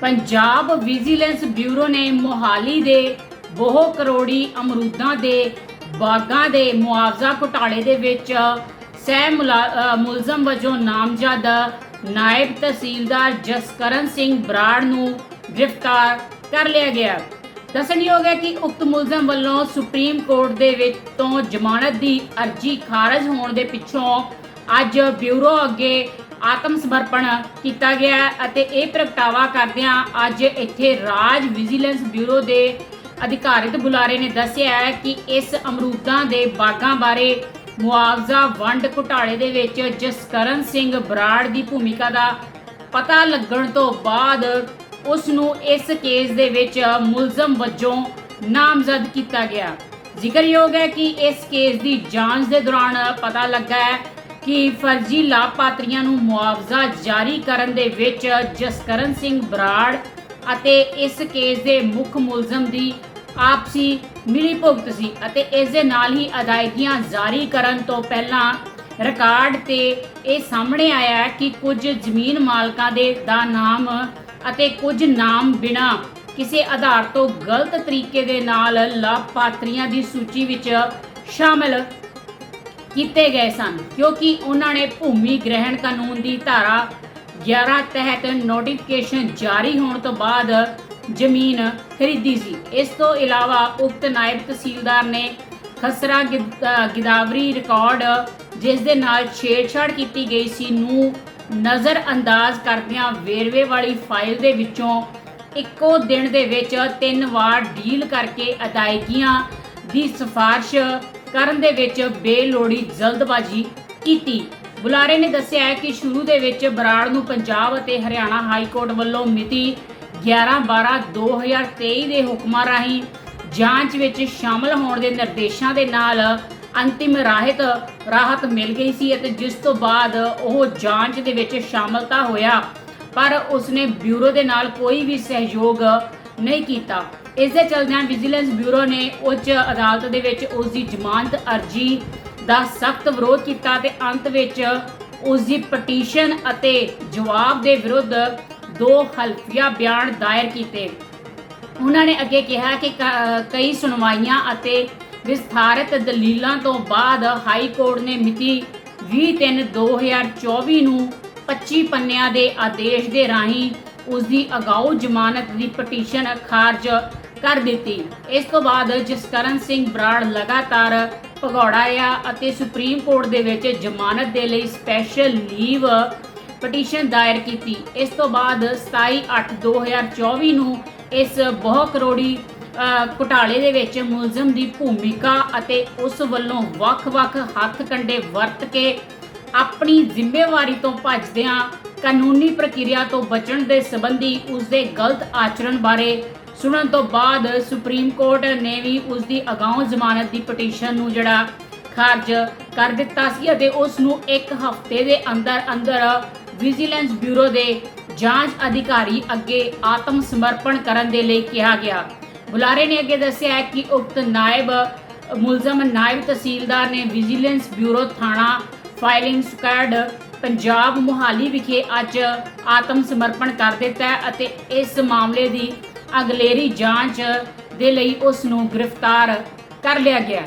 Punjab vigilance bureau ਨੇ ਮੋਹਾਲੀ ਦੇ ਬਹੁ ਕਰੋੜੀ ਅਮਰੂਦਾਂ ਦੇ ਬਾਗਾਂ ਦੇ ਮੁਆਵਜ਼ਾ ਘੁਟਾਲੇ ਦੇ ਵਿੱਚ ਸਹਿ ਮੁਲਜ਼ਮ ਵਜੋਂ ਨਾਮਜ਼ਦ ਨਾਇਬ ਤਹਿਸੀਲਦਾਰ ਜਸਕਰਨ ਸਿੰਘ ਬਰਾੜ ਨੂੰ ਗ੍ਰਿਫਤਾਰ ਕਰ ਲਿਆ ਗਿਆ। ਦੱਸਣਯੋਗ ਹੈ ਕਿ ਉਕਤ ਮੁਲਜ਼ਮ ਵੱਲੋਂ ਸੁਪਰੀਮ ਕੋਰਟ ਦੇ ਵਿੱਚ ਤੋਂ ਜ਼ਮਾਨਤ ਦੀ ਅਰਜ਼ੀ ਖਾਰਜ ਹੋਣ ਦੇ ਪਿੱਛੋਂ ਅੱਜ ਬਿਊਰੋ ਅੱਗੇ ਆਤਮ ਸਮਰਪਣ ਕੀਤਾ ਗਿਆ ਅਤੇ ਇਹ ਪ੍ਰਗਟਾਵਾ ਕਰਦਿਆਂ ਅੱਜ ਇੱਥੇ ਰਾਜ ਵਿਜੀਲੈਂਸ ਬਿਊਰੋ ਦੇ ਅਧਿਕਾਰਿਤ ਬੁਲਾਰੇ ਨੇ ਦੱਸਿਆ ਹੈ ਕਿ ਇਸ ਅਮਰੂਦਾਂ ਦੇ ਬਾਗਾਂ ਬਾਰੇ ਮੁਆਵਜ਼ਾ ਵੰਡ ਘੁਟਾਲੇ ਦੇ ਵਿੱਚ ਜਸਕਰਨ ਸਿੰਘ ਬਰਾੜ ਦੀ ਭੂਮਿਕਾ ਦਾ ਪਤਾ ਲੱਗਣ ਤੋਂ ਬਾਅਦ ਉਸ ਨੂੰ ਇਸ ਕੇਸ ਦੇ ਵਿੱਚ ਮੁਲਜ਼ਮ ਵਜੋਂ ਨਾਮਜ਼ਦ ਕੀਤਾ ਗਿਆ। ਜ਼ਿਕਰਯੋਗ ਹੈ ਕਿ ਇਸ ਕੇਸ ਦੀ ਜਾਂਚ ਦੇ ਦੌਰਾਨ ਪਤਾ ਲੱਗਾ ਹੈ ਕਿ ਫਰਜ਼ੀ ਲਾਭਪਾਤਰੀਆਂ ਨੂੰ ਮੁਆਵਜ਼ਾ ਜਾਰੀ ਕਰਨ ਦੇ ਵਿੱਚ ਜਸਕਰਨ ਸਿੰਘ ਬਰਾੜ ਅਤੇ ਇਸ ਕੇਸ ਦੇ ਮੁੱਖ ਮੁਲਜ਼ਮ ਦੀ ਆਪਸੀ ਮਿਲੀ ਭੁਗਤ ਸੀ ਅਤੇ ਇਸ ਦੇ ਨਾਲ ਹੀ ਅਦਾਇਗੀਆਂ ਜਾਰੀ ਕਰਨ ਤੋਂ ਪਹਿਲਾਂ ਰਿਕਾਰਡ ਤੇ ਇਹ ਸਾਹਮਣੇ ਆਇਆ ਕਿ ਕੁਝ ਜ਼ਮੀਨ ਮਾਲਕਾਂ ਦੇ ਦਾ ਨਾਮ ਅਤੇ ਕੁਝ ਨਾਮ ਬਿਨਾ ਕਿਸੇ ਆਧਾਰ ਤੋਂ ਗਲਤ ਤਰੀਕੇ ਦੇ ਨਾਲ ਲਾਭਪਾਤਰੀਆਂ ਦੀ ਸੂਚੀ ਵਿੱਚ ਸ਼ਾਮਲ ਕੀਤੇ ਗਏ ਸਨ, ਕਿਉਂਕਿ ਉਹਨਾਂ ਨੇ ਭੂਮੀ ਗ੍ਰਹਿਣ ਕਾਨੂੰਨ ਦੀ ਧਾਰਾ 11 ਤਹਿਤ ਨੋਟੀਫਿਕੇਸ਼ਨ ਜਾਰੀ ਹੋਣ ਤੋਂ ਬਾਅਦ ਜ਼ਮੀਨ ਖਰੀਦੀ ਸੀ। ਇਸ ਤੋਂ ਇਲਾਵਾ ਉਕਤ ਨਾਇਬ ਤਹਿਸੀਲਦਾਰ ਨੇ ਖਸਰਾ ਗਿਦ- ਗਿਦਾਵਰੀ ਰਿਕਾਰਡ ਜਿਸ ਦੇ ਨਾਲ ਛੇੜਛਾੜ ਕੀਤੀ ਗਈ ਸੀ, ਨੂੰ ਨਜ਼ਰ ਅੰਦਾਜ਼ ਕਰਦਿਆਂ ਵੇਰਵੇ ਵਾਲੀ ਫਾਈਲ ਦੇ ਵਿੱਚੋਂ ਇੱਕੋ ਦਿਨ ਦੇ ਵਿੱਚ ਤਿੰਨ ਵਾਰ ਡੀਲ ਕਰਕੇ ਅਦਾਇਗੀਆਂ ਦੀ ਸਿਫਾਰਿਸ਼ ਕਰਨ ਦੇ ਵਿੱਚ ਬੇਲੋੜੀ ਜਲਦਬਾਜ਼ੀ ਕੀਤੀ। ਬੁਲਾਰੇ ਨੇ ਦੱਸਿਆ ਹੈ ਕਿ ਸ਼ੁਰੂ ਦੇ ਵਿੱਚ ਬਰਾੜ ਨੂੰ ਪੰਜਾਬ ਅਤੇ ਹਰਿਆਣਾ ਹਾਈ ਕੋਰਟ ਵੱਲੋਂ ਮਿਤੀ 11/12/2023 ਦੇ ਹੁਕਮਾਂ ਰਾਹੀਂ ਜਾਂਚ ਵਿੱਚ ਸ਼ਾਮਲ ਹੋਣ ਦੇ ਨਿਰਦੇਸ਼ਾਂ ਦੇ ਨਾਲ ਅੰਤਿਮ ਰਾਹਤ ਰਾਹਤ ਮਿਲ ਗਈ ਸੀ ਅਤੇ ਜਿਸ ਤੋਂ ਬਾਅਦ ਉਹ ਜਾਂਚ ਦੇ ਵਿੱਚ ਸ਼ਾਮਲ ਤਾਂ ਹੋਇਆ। ਪਰ ਉਸਨੇ ਬਿਊਰੋ ਦੇ ਨਾਲ ਕੋਈ ਵੀ ਸਹਿਯੋਗ ਨਹੀਂ ਕੀਤਾ। ਇਸ ਦੇ ਚਲਦਿਆਂ ਵਿਜੀਲੈਂਸ ਬਿਊਰੋ ਨੇ ਉੱਚ ਅਦਾਲਤ ਦੇ ਵਿੱਚ ਉਸ ਦੀ ਜ਼ਮਾਨਤ ਅਰਜ਼ੀ ਦਾ ਸਖਤ ਵਿਰੋਧ ਕੀਤਾ ਤੇ ਅੰਤ ਵਿੱਚ ਉਸ ਦੀ ਪਟੀਸ਼ਨ ਅਤੇ ਜਵਾਬ ਦੇ ਵਿਰੁੱਧ ਦੋ ਹਲਫੀਆ ਬਿਆਨ ਦਾਇਰ ਕੀਤੇ। ਉਹਨਾਂ ਨੇ ਅੱਗੇ ਕਿਹਾ ਕਿ ਕਈ ਸੁਣਵਾਈਆਂ ਅਤੇ ਵਿਸਥਾਰਤ ਦਲੀਲਾਂ ਤੋਂ ਬਾਅਦ ਹਾਈ ਕੋਰਟ ਨੇ ਮਿਤੀ 20/3/2024 ਨੂੰ 25 ਪੰਨਿਆਂ ਦੇ ਆਦੇਸ਼ ਦੇ ਰਾਹੀਂ ਉਸ ਦੀ ਅਗਾਊ ਜ਼ਮਾਨਤ ਦੀ ਪਟੀਸ਼ਨ ਖਾਰਜ ਕਰ ਦਿੱਤੀ। ਇਸ ਤੋਂ ਬਾਅਦ ਜਸਕਰਨ ਸਿੰਘ ਬਰਾੜ ਲਗਾਤਾਰ ਭਗੌੜਾ ਰਿਹਾ ਅਤੇ ਸੁਪਰੀਮ ਕੋਰਟ ਦੇ ਵਿੱਚ ਜ਼ਮਾਨਤ ਦੇ ਲਈ ਸਪੈਸ਼ਲ ਲੀਵ ਪਟੀਸ਼ਨ ਦਾਇਰ ਕੀਤੀ। ਇਸ ਤੋਂ ਬਾਅਦ 27/8/2024 ਨੂੰ ਇਸ ਬਹੁ ਕਰੋੜੀ ਘੁਟਾਲੇ ਦੇ ਵਿੱਚ ਮੁਲਜ਼ਮ ਦੀ ਭੂਮਿਕਾ ਅਤੇ ਉਸ ਵੱਲੋਂ ਵੱਖ-ਵੱਖ ਹੱਥ ਕੰਡੇ ਵਰਤ ਕੇ ਆਪਣੀ ਜ਼ਿੰਮੇਵਾਰੀ ਤੋਂ ਭੱਜਦਿਆਂ ਕਾਨੂੰਨੀ ਪ੍ਰਕਿਰਿਆ ਤੋਂ ਬਚਣ ਦੇ ਸੰਬੰਧੀ ਉਸ ਦੇ ਗਲਤ ਆਚਰਣ ਬਾਰੇ ਸੁਣਨ ਤੋਂ ਬਾਅਦ ਸੁਪਰੀਮ ਕੋਰਟ ਨੇ ਵੀ ਉਸ ਦੀ ਅਗਾਊਂ ਜ਼ਮਾਨਤ ਦੀ ਪਟੀਸ਼ਨ ਨੂੰ ਜਿਹੜਾ ਖਾਰਜ ਕਰ ਦਿੱਤਾ ਸੀ ਅਤੇ ਉਸ ਨੂੰ ਇੱਕ ਹਫ਼ਤੇ ਦੇ ਅੰਦਰ ਅੰਦਰ ਵਿਜੀਲੈਂਸ ਬਿਊਰੋ ਦੇ ਜਾਂਚ ਅਧਿਕਾਰੀ ਅੱਗੇ ਆਤਮ ਸਮਰਪਣ ਕਰਨ ਦੇ ਲਈ ਕਿਹਾ ਗਿਆ। ਬੁਲਾਰੇ ਨੇ ਅੱਗੇ ਦੱਸਿਆ ਕਿ ਉਕਤ ਨਾਇਬ ਮੁਲਜ਼ਮ ਨਾਇਬ ਤਹਿਸੀਲਦਾਰ ਨੇ ਵਿਜੀਲੈਂਸ ਬਿਊਰੋ ਥਾਣਾ ਫਾਈਲਿੰਗ ਸਕੁਐਡ ਪੰਜਾਬ ਮੁਹਾਲੀ ਵਿਖੇ ਅੱਜ ਆਤਮ ਸਮਰਪਣ ਕਰ ਦਿੱਤਾ ਹੈ ਅਤੇ ਇਸ ਮਾਮਲੇ ਦੀ ਅਗਲੇਰੀ ਜਾਂਚ ਦੇ ਲਈ ਉਸ ਨੂੰ ਗ੍ਰਿਫਤਾਰ ਕਰ ਲਿਆ ਗਿਆ